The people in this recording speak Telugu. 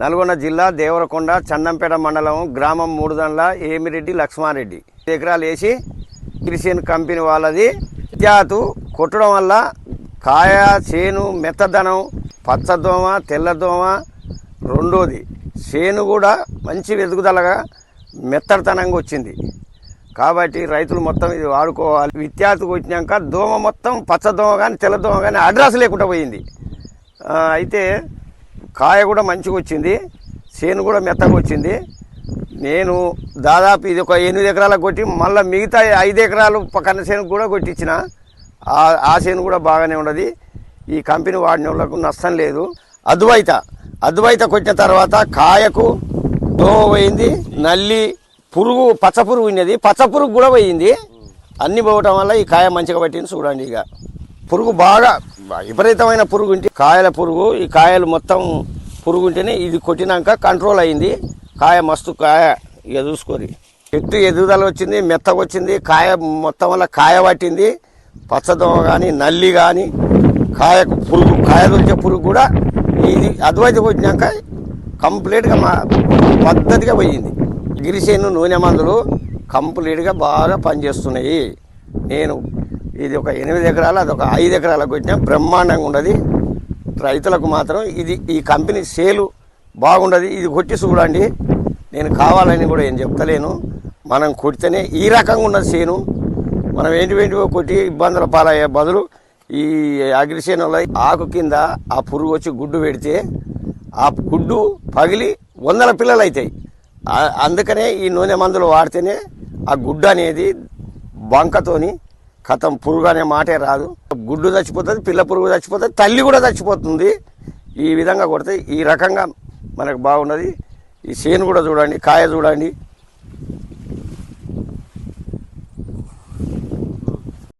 నల్గొండ జిల్లా దేవరకొండ చందంపేట మండలం గ్రామం మూడుదండ్ల ఏమిరెడ్డి లక్ష్మారెడ్డి. ఎకరాలు వేసి క్రిస్టియన్ కంపెనీ వాళ్ళది. జాతు కొట్టడం వల్ల కాయ చేను మెత్తదనం పచ్చదోమ తెల్లదోమ రెండోది. చేను కూడా మంచి వెతుకుదలగా మెత్తడతనంగా వచ్చింది. కాబట్టి రైతులు మొత్తం ఇది వాడుకోవాలి. విత్యార్థికి వచ్చినాక దోమ మొత్తం పచ్చదోమ కానీ తెల్లదోమ కానీ అడ్రస్ లేకుండా పోయింది. అయితే కాయ కూడా మంచిగా వచ్చింది చేను కూడా మెత్తగా వచ్చింది. నేను దాదాపు ఇది ఒక ఎనిమిది ఎకరాలకు కొట్టి మళ్ళీ మిగతా ఐదు ఎకరాలు పక్కన చేను కూడా కొట్టించిన. ఆ- చేను కూడా బాగానే ఉన్నది. ఈ కంపెనీ వాడిన వాళ్ళకు నష్టం లేదు. అద్వైత అద్వైత కొట్టిన తర్వాత కాయకు దోమ పోయింది నల్లి పురుగు పచ్చ పురుగు ఉన్నది. పచ్చ పురుగు కూడా పోయింది. అన్ని పోవటం వల్ల ఈ కాయ మంచిగా పట్టింది చూడండి ఇక. పురుగు బాగా విపరీతమైన పురుగు ఉంటే కాయల పురుగు ఈ కాయలు మొత్తం పురుగు ఉంటేనే ఇది కొట్టినాక కంట్రోల్ అయింది. కాయ మస్తు కాయ ఇక చూసుకొని చెట్టు ఎదుగుదల వచ్చింది మెత్తగా వచ్చింది కాయ మొత్తం వల్ల కాయ పట్టింది. పచ్చదోమ కానీ నల్లి కానీ కాయకు పురుగు కాయలు వచ్చే పురుగు కూడా ఇది అద్వైతం వచ్చినాక కంప్లీట్గా మా పద్ధతిగా పోయింది. గిరిసేను నూనె మందులు కంప్లీట్గా బాగా పనిచేస్తున్నాయి. నేను ఇది ఒక ఎనిమిది ఎకరాలు అది ఒక ఐదు ఎకరాలకు కొట్టినా. బ్రహ్మాండంగా ఉండదు. రైతులకు మాత్రం ఇది ఈ కంపెనీ సేలు బాగుండదు. ఇది కొట్టి చూడండి. నేను కావాలని కూడా ఏం చెప్తలేను. మనం కొడితేనే ఈ రకంగా ఉన్నది సేను. మనం ఏంటి ఏంటివో కొట్టి ఇబ్బందుల పాలయ్యే బదులు ఈ అగ్రిసేనులో ఆకు కింద ఆ పురుగు వచ్చి గుడ్డు పెడితే ఆ గుడ్డు పగిలి వందల పిల్లలు అవుతాయి అందుకనే ఈ నూనె మందులు వాడితేనే ఆ గుడ్డు అనేది బంకతోని కథం పురుగు అనే మాటే రాదు. గుడ్డు చచ్చిపోతుంది పిల్ల పురుగు చచ్చిపోతుంది తల్లి కూడా చచ్చిపోతుంది. ఈ విధంగా కొడితే ఈ రకంగా మనకు బాగున్నది. ఈ చేను కూడా చూడండి కాయ చూడండి.